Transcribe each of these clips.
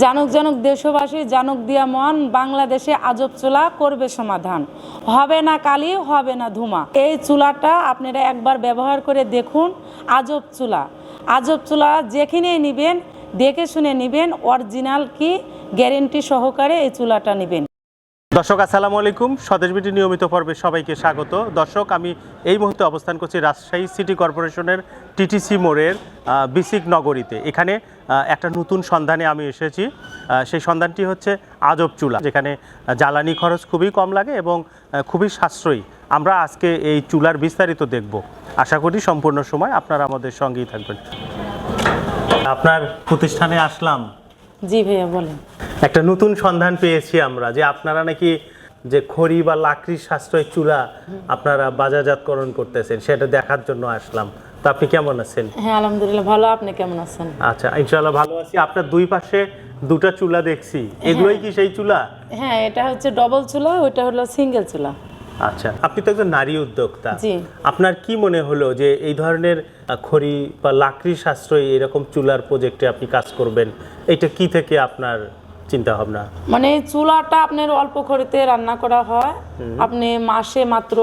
জানুক জানুক দেশবাসী, জানুক দিয়া মন বাংলাদেশে আজব চুলা করবে সমাধান। হবে না কালি, হবে না ধুমা। এই চুলাটা আপনারা একবার ব্যবহার করে দেখুন, আজব চুলা। আজব চুলা যেখানেই নেবেন, দেখে শুনে নেবেন, অরিজিনাল কি গ্যারেন্টি সহকারে এই চুলাটা নেবেন। দর্শক, আসসালামু আলাইকুম। স্বদেশ বিটি নিয়মিত পর্বে সবাইকে স্বাগত। দর্শক, আমি এই মুহূর্তে অবস্থান করছি রাজশাহী সিটি কর্পোরেশনের টিটিসি মোড়ের বিসিক নগরীতে। এখানে একটা নতুন সন্ধানে আমি এসেছি। সেই সন্ধানটি হচ্ছে আজব চুলা, যেখানে জ্বালানি খরচ খুবই কম লাগে এবং খুবই সাশ্রয়ী। আমরা আজকে এই চুলার বিস্তারিত দেখব। আশা করি সম্পূর্ণ সময় আপনারা আমাদের সঙ্গেই থাকবেন। আপনার প্রতিষ্ঠানে আসলাম। জি ভাইয়া, বলেন। একটা নতুন সন্ধান পেয়েছি আমরা যে আপনারা নাকি যে খড়ি বা লাকড়ির সাশ্রয় চুলা আপনারা বাজারজাতকরণ করতেছেন সেটা দেখার জন্য আসলাম। তো আপনি কেমন আছেন? হ্যাঁ আলহামদুলিল্লাহ ভালো। আপনি কেমন আছেন? আচ্ছা ইনশাআল্লাহ ভালো আছি। আপনার দুই পাশে দুটা চুলা দেখছি। এগুলোই কি সেই চুলা? হ্যাঁ এটা হচ্ছে ডবল চুলা ওইটা হলো সিঙ্গেল চুলা। আচ্ছা আপনি তো একজন নারী উদ্যোক্তা। জি। আপনার কি মনে হলো যে এই ধরনের খড়ি বা লাকড়ি সাশ্রয়ী এরকম চুলার প্রজেক্টে আপনি কাজ করবেন? এটা কি থেকে আপনার চিন্তা ভাবনা মানে চুলাটা আপনার অল্প খড়িতে রান্না করা হয়। আপনি মাসে মাত্র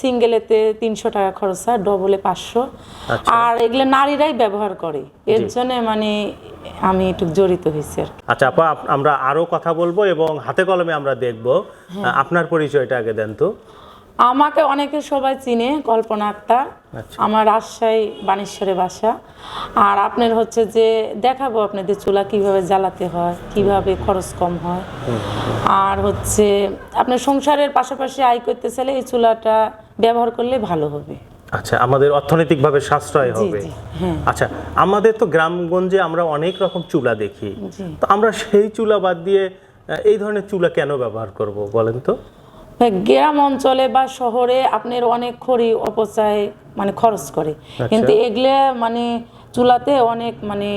সিঙ্গেলেতে তিনশো টাকা খরচ হয় ডবলে পাঁচশো। আচ্ছা। আর এগুলো নারীরাই ব্যবহার করে। এর জন্য মানে আমি একটু জড়িত হয়েছি আর আচ্ছা আপা আমরা আরও কথা বলব এবং হাতে কলমে আমরা দেখব। হ্যাঁ। আপনার পরিচয়টা আগে দেন তো। আমাকে অনেকে সবাই চিনে কল্পনা আক্তার আচ্ছা। আমার রাজশাহী বানেশ্বরে বাসা। আর আপনার হচ্ছে যে দেখাবো আপনাদের চুলা কীভাবে জ্বালাতে হয় কীভাবে খরচ কম হয়। আর হচ্ছে আপনার সংসারের পাশাপাশি আয় করতে চাইলে এই চুলাটা ব্যবহার করলে ভালো হবে। আচ্ছা আমাদের অর্থনৈতিকভাবে সাশ্রয় হবে। হ্যাঁ। আচ্ছা আমাদের তো গ্রামগঞ্জে আমরা অনেক রকম চুলা দেখি। তো আমরা সেই চুলা বাদ দিয়ে এই ধরনের চুলা কেন ব্যবহার করব বলেন তো? গ্রাম অঞ্চলে বা শহরে আপনার অনেক খড়ি অপচয় মানে খরচ করে। আচ্ছা। কিন্তু এগুলো মানে চুলাতে অনেক মানে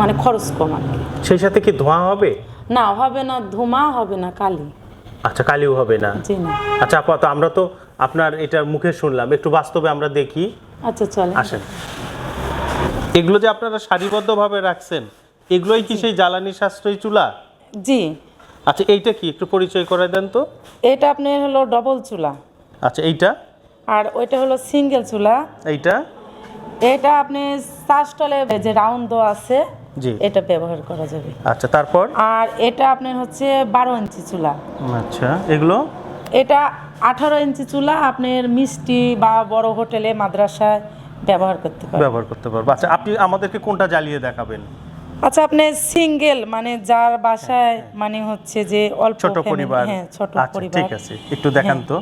মানে খরচ কম আর সেই সাথে কি ধোঁয়া হবে? না হবে না ধোঁয়া হবে না কালি। আচ্ছা কালিও হবে না। জি না। আচ্ছা আপাতত আমরা তো আপনার এটা মুখে শুনলাম একটু বাস্তবে আমরা দেখি। আচ্ছা চলে আসেন। এগুলো যে আপনারা সারিবদ্ধভাবে রাখছেন এগুলোই কি সেই জ্বালানি সাশ্রয়ী চুলা? জি। আচ্ছা এইটা কি? একটু পরিচয় করে দেন তো। এটা আপনি হলো ডবল চুলা। আচ্ছা এইটা? আর ওইটা হলো সিঙ্গেল চুলা। এইটা? এটা আপনি চাষটলে যে রাউন্ড আছে জি। এটা ব্যবহার করা যাবে। আচ্ছা তারপর? আর এটা আপনার হচ্ছে বারো ইঞ্চি চুলা। আচ্ছা এগুলো? এটা আঠারো ইঞ্চি চুলা আপনার মিষ্টি বা বড় হোটেলে মাদ্রাসায় ব্যবহার করতে পারেন ব্যবহার করতে পারব। আচ্ছা আপনি আমাদেরকে কোনটা জ্বালিয়ে দেখাবেন? আচ্ছা আপনি সিঙ্গেল মানে যার বাসায় মানে হচ্ছে যে অল্প ছোট পরিবার। হ্যাঁ ছোট আচ্ছা পরিবার। ঠিক আছে একটু দেখান তো।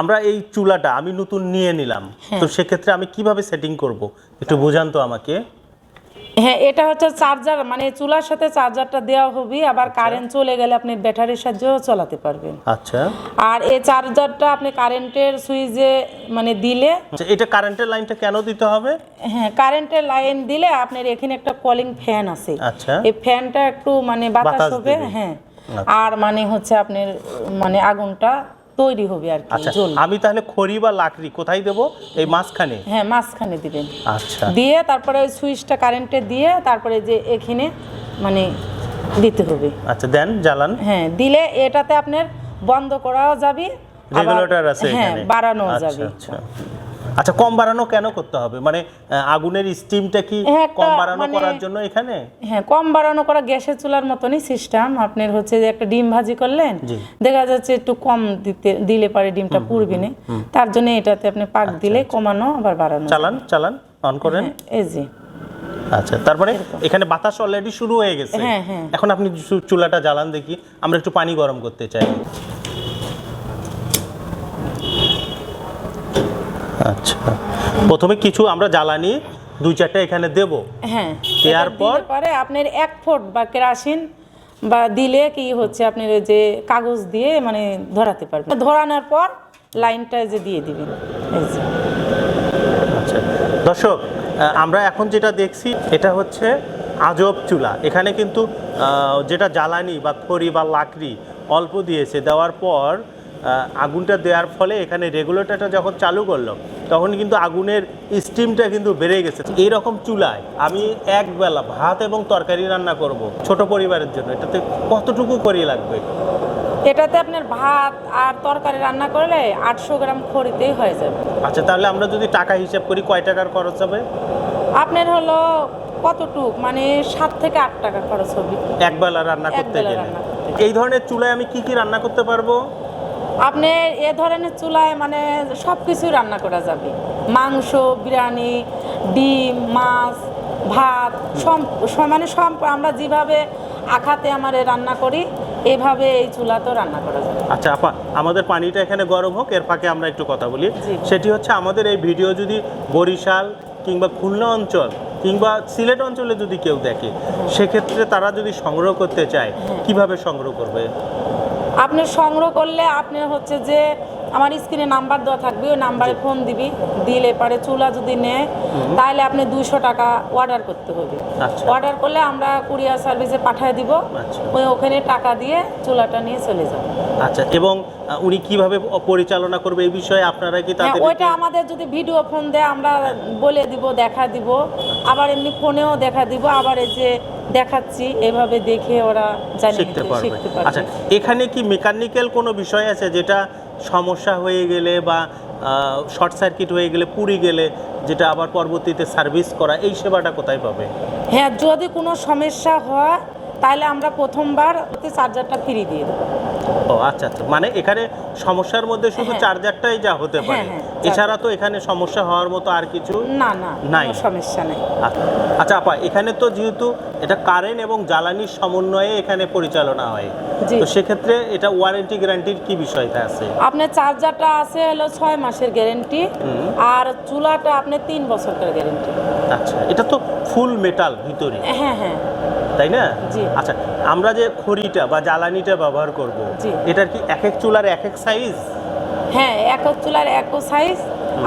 আমরা এই চুলাটা আমি নতুন নিয়ে নিলাম। হ্যাঁ। তো সেক্ষেত্রে আমি কীভাবে সেটিং করব? একটু বোঝান তো আমাকে। হ্যাঁ এটা হচ্ছে চার্জার মানে চুলার সাথে চার্জারটা দেওয়া হবে আবার কারেন্ট চলে গেলে আপনি ব্যাটারির সাহায্যেও চালাতে পারবেন। আচ্ছা। আর এই চার্জারটা আপনি কারেন্টের সুইচে মানে দিলে আচ্ছা এটা কারেন্টের লাইনটা কেন দিতে হবে? হ্যাঁ কারেন্টের লাইন দিলে আপনার এখানে একটা কলিং ফ্যান আছে। আচ্ছা। এই ফ্যানটা একটু মানে বাতাস বাতাস হবে হ্যাঁ। আর মানে হচ্ছে আপনার মানে আগুনটা তৈরি হবে আর কি আচ্ছা জ্বলবে আমি তাহলে খড়ি বা লাকড়ি কোথায় দেব? এই মাঝখানে? হ্যাঁ মাঝখানে দিবেন। আচ্ছা। দিয়ে তারপরে ওই সুইচটা কারেন্টে দিয়ে তারপরে যে এখানে মানে দিতে হবে। আচ্ছা দেন জ্বালান। হ্যাঁ দিলে এটাতে আপনার বন্ধ করাও যাবে রেগুলেটর আছে হ্যাঁ বাড়ানো আচ্ছা, যাবে। আচ্ছা। আচ্ছা কম বাড়ানো কেন করতে হবে? মানে আগুনের স্টিমটা কি হ্যাঁ, কম বাড়ানো মানে- করার জন্য এখানে? হ্যাঁ কম বাড়ানো করা গ্যাসের চুলার মতনই সিস্টেম আপনার হচ্ছে যে একটা ডিম ভাজি করলেন দেখা যাচ্ছে একটু কম দিতে দিলে পারে ডিমটা পুড়বে না। তার জন্য এটাতে আপনি পাক দিলে কমানো আবার বাড়ানো চালান চালান অন করেন? হ্যাঁ, এই জি আচ্ছা তারপরে এখানে বাতাস অলরেডি শুরু হয়ে গেছে। হ্যাঁ। এখন আপনি চুলাটা জ্বালান দেখি। আমরা একটু পানি গরম করতে চাই। আচ্ছা। প্রথমে কিছু আমরা জ্বালানি দুই চারটা এখানে দেব। হ্যাঁ দেওয়ার পর? পরে আপনার এক ফুট বা কেরাসিন বা দিলে কি হচ্ছে আপনার ওই যে কাগজ দিয়ে মানে ধরাতে পারবেন। ধরানোর পর লাইনটা যে দিয়ে দিবেন। আচ্ছা। দর্শক আমরা এখন যেটা দেখছি এটা হচ্ছে আজব চুলা। এখানে কিন্তু যেটা জ্বালানি বা খড়ি বা লাকড়ি অল্প দিয়েছে। দেওয়ার পর আগুনটা দেওয়ার ফলে এখানে রেগুলেটরটা যখন চালু করল তখন কিন্তু আগুনের স্টিমটা কিন্তু বেড়ে গেছে। এই রকম চুলায় আমি এক বেলা ভাত এবং তরকারি রান্না করব ছোট পরিবারের জন্য। এটাতে কতটুকু করি লাগবে? এটাতে আপনার ভাত আর তরকারি রান্না করলে আটশো গ্রাম খড়িতেই হয়ে যাবে। আচ্ছা তাহলে আমরা যদি টাকা হিসাব করি কয় টাকার খরচ হবে? আপনার হলো কতটুক? মানে সাত থেকে আট টাকা খরচ হবে। এক বেলা রান্না করতে গেলে। এই ধরনের চুলায় আমি কি কি রান্না করতে পারব? আপনি এ ধরনের চুলায় মানে সব কিছু রান্না করা যাবে। মাংস বিরিয়ানি ডিম মাছ ভাত মানে সব আমরা যেভাবে আখাতে আমার রান্না করি এভাবে এই চুলাতেও রান্না করা যাবে। আচ্ছা আপা আমাদের পানিটা এখানে গরম হোক এর ফাঁকে আমরা একটু কথা বলি। সেটি হচ্ছে আমাদের এই ভিডিও যদি বরিশাল কিংবা খুলনা অঞ্চল কিংবা সিলেট অঞ্চলে যদি কেউ দেখে সেক্ষেত্রে তারা যদি সংগ্রহ করতে চায় কীভাবে সংগ্রহ করবে? আপনি সংগ্রহ করলে আপনি হচ্ছে যে আমার স্ক্রিনে নাম্বার দেওয়া থাকবে ওই নাম্বারে ফোন দিবি দিলে পরে চুলা যদি নেয় তাহলে আপনি দুইশো টাকা অর্ডার করতে হবে। আচ্ছা। অর্ডার করলে আমরা কুরিয়ার সার্ভিসে পাঠিয়ে দিব আচ্ছা। ওই ওখানে টাকা দিয়ে চুলাটা নিয়ে চলে যাবে। আচ্ছা এবং উনি কীভাবে পরিচালনা করবে এই বিষয়ে আপনারা কি হ্যাঁ তাদের ওইটা আমাদের যদি ভিডিও ফোন দেয় আমরা বলে দিব দেখা দিব। আবার এমনি ফোনেও দেখা দিব আবার এই যে দেখাচ্ছি এভাবে দেখে ওরা জানিয়ে শিখতে পারবে। আচ্ছা এখানে কি মেকানিক্যাল কোনো বিষয় আছে যেটা সমস্যা হয়ে গেলে বা শর্ট সার্কিট হয়ে গেলে পুড়ে গেলে যেটা আবার পরবর্তীতে সার্ভিস করা এই সেবাটা কোথায় পাবে? হ্যাঁ যদি কোনো সমস্যা হয় তাহলে আমরা প্রথমবার চার্জারটা ফ্রি দিয়ে দেবো। ও আচ্ছা আচ্ছা। মানে এখানে সমস্যার মধ্যে শুধু হ্যাঁ। চার্জারটাই যা হতে পারে। হ্যাঁ, এছাড়া তো এখানে সমস্যা হওয়ার মতো আর কিছু না না নাই। সমস্যা নেই। আচ্ছা। আচ্ছা আপা এখানে তো যেহেতু এটা কারেন্ট এবং জ্বালানির সমন্বয়ে এখানে পরিচালনা হয়। তো সেক্ষেত্রে এটা ওয়ারেন্টি গ্যারান্টির কি বিষয়টা আছে? আপনার চার্জারটা আছে হলো ছয় মাসের গ্যারেন্টি আর চুলাটা আপনার তিন বছরের গ্যারেন্টি আচ্ছা এটা তো ফুল মেটাল ভিতরে। হ্যাঁ হ্যাঁ তাই না? আচ্ছা আমরা যে খড়িটা বা জ্বালানিটা ব্যবহার করব। এটার কি এক এক চুলার এক এক সাইজ হ্যাঁ এক চুলার এক সাইজ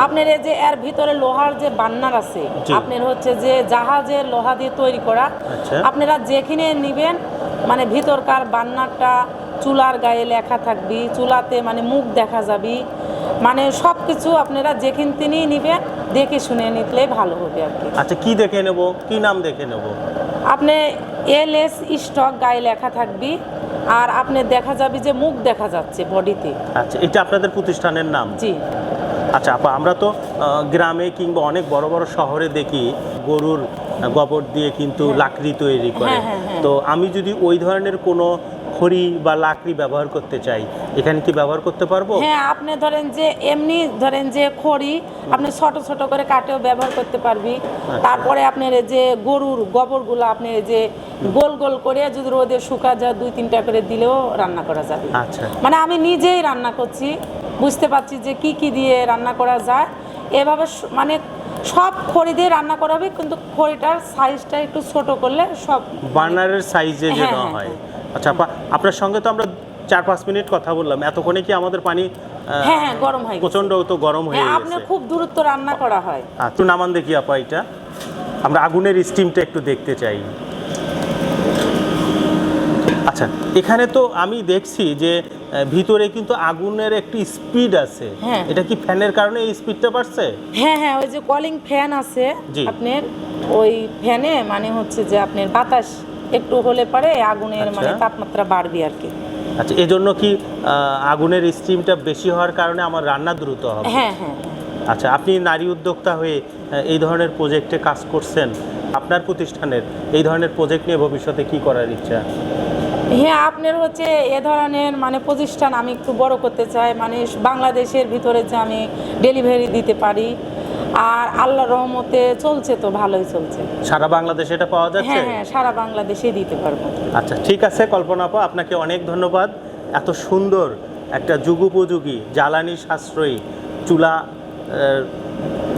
আপনার এই যে এর ভিতরে লোহার যে বান্নার আছে আপনার হচ্ছে যে জাহাজের লোহা দিয়ে তৈরি করা। আচ্ছা। আপনারা যেখানে নিবেন মানে ভিতরকার বান্নারটা চুলার গায়ে লেখা থাকবি চুলাতে মানে মুখ দেখা যাবি। মানে সব কিছু আপনারা যেখান তিনিই নিবেন দেখে শুনে নিলে ভালো হবে আর কি। আচ্ছা কি দেখে নেব? কি নাম দেখে নেব? আপনি এল এস স্টক গায়ে লেখা থাকবি আর আপনি দেখা যাবে যে মুখ দেখা যাচ্ছে বডিতে। আচ্ছা এটা আপনাদের প্রতিষ্ঠানের নাম? জি। আচ্ছা আপা আমরা তো গ্রামে কিংবা অনেক বড় বড় শহরে দেখি গরুর গোবর দিয়ে কিন্তু লাকড়ি তৈরি করে। হ্যাঁ, হ্যাঁ, হ্যাঁ। তো আমি যদি ওই ধরনের কোনো খড়ি বা লাকড়ি ব্যবহার করতে চাই এখানে কি ব্যবহার করতে পারব? হ্যাঁ আপনি ধরেন যে এমনি ধরেন যে খড়ি আপনি ছোট ছোট করে কাটেও ব্যবহার করতে পারবি। তারপরে আপনার এই যে গরুর গোবরগুলো আপনি এই যে গোল গোল করে যদি রোদে শুকা যায় দুই তিনটা করে দিলেও রান্না করা যাবে। আচ্ছা। মানে আমি নিজেই রান্না করছি বুঝতে পারছি যে কি কি দিয়ে রান্না করা যায়। এভাবে মানে সব খড়ি দিয়ে রান্না করা হবে কিন্তু খড়িটার সাইজটা একটু ছোট করলে সব বার্নারের সাইজে হ্যাঁ, হয়। হ্যাঁ, আচ্ছা আপা আপনার সঙ্গে তো আমরা চার পাঁচ মিনিট কথা বললাম। এতক্ষণে কি আমাদের পানি হ্যাঁ হ্যাঁ গরম হয়ে গেছে। প্রচণ্ড তো গরম হয়ে হ্যাঁ গেছে। আপনার খুব দূরত্ব রান্না করা হয়। আচ্ছা একটু নামান দেখি আপা এটা। আমরা আগুনের স্টিমটা একটু দেখতে চাই। আচ্ছা এখানে তো আমি দেখছি যে ভিতরে কিন্তু আগুনের একটি স্পিড আছে। হ্যাঁ। এটা কি ফ্যানের কারণে এই স্পিডটা বাড়ছে? হ্যাঁ হ্যাঁ ওই যে কলিং ফ্যান আছে আপনার। ওই ফ্যানে মানে হচ্ছে যে আপনার বাতাস একটু হলে পরে আগুনের আচ্ছা। মানে তাপমাত্রা বাড়বে আর কি। আচ্ছা এজন্য কি আগুনের স্টিমটা বেশি হওয়ার কারণে আমার রান্না দ্রুত হবে? হ্যাঁ হ্যাঁ। আচ্ছা আপনি নারী উদ্যোক্তা হয়ে এই ধরনের প্রজেক্টে কাজ করছেন। আপনার প্রতিষ্ঠানের এই ধরনের প্রজেক্ট নিয়ে ভবিষ্যতে কি করার ইচ্ছা? হ্যাঁ আপনার হচ্ছে এ ধরনের মানে প্রতিষ্ঠান আমি একটু বড় করতে চাই। মানে বাংলাদেশের ভিতরে যে আমি ডেলিভারি দিতে পারি। আর আল্লাহ রহমতে চলছে তো ভালোই চলছে। সারা বাংলাদেশে এটা পাওয়া যাচ্ছে? হ্যাঁ হ্যাঁ সারা বাংলাদেশে দিতে পারব। আচ্ছা ঠিক আছে কল্পনা আপা আপনাকে অনেক ধন্যবাদ। এত সুন্দর একটা যুগোপযোগী জ্বালানি সাশ্রয়ী চুলা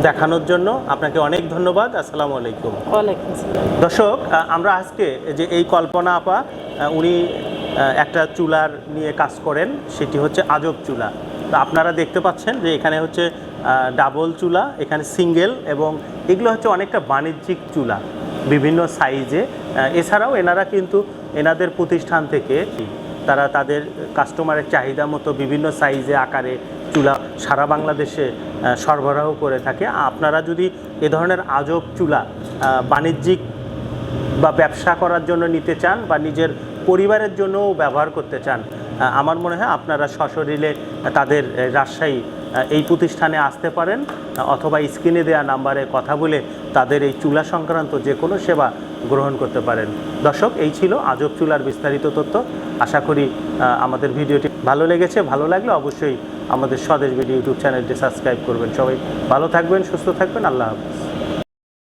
দেখানোর জন্য আপনাকে অনেক ধন্যবাদ আসসালামু আলাইকুম। দর্শক আমরা আজকে যে এই কল্পনা আপা উনি একটা চুলার নিয়ে কাজ করেন সেটি হচ্ছে আজব চুলা। তো আপনারা দেখতে পাচ্ছেন যে এখানে হচ্ছে ডাবল চুলা, এখানে সিঙ্গেল এবং এগুলো হচ্ছে অনেকটা বাণিজ্যিক চুলা বিভিন্ন সাইজে এছাড়াও এনারা কিন্তু এনাদের প্রতিষ্ঠান থেকে তারা তাদের কাস্টমারের চাহিদা মতো বিভিন্ন সাইজে আকারে চুলা সারা বাংলাদেশে সরবরাহ করে থাকে। আপনারা যদি এ ধরনের আজব চুলা বাণিজ্যিক বা ব্যবসা করার জন্য নিতে চান বা নিজের পরিবারের জন্যও ব্যবহার করতে চান আমার মনে হয় আপনারা সশরীরে তাদের রাজশাহী এই প্রতিষ্ঠানে আসতে পারেন অথবা স্ক্রিনে দেওয়া নাম্বারে কথা বলে তাদের এই চুলা সংক্রান্ত যে কোনো সেবা গ্রহণ করতে পারেন। দর্শক, এই ছিল আজব চুলার বিস্তারিত তথ্য। আশা করি আমাদের ভিডিওটি ভালো লেগেছে। ভালো লাগলে অবশ্যই আমাদের স্বদেশ ভিডিও ইউটিউব চ্যানেলটি সাবস্ক্রাইব করবেন। সবাই ভালো থাকবেন, সুস্থ থাকবেন। আল্লাহ হাফিজ।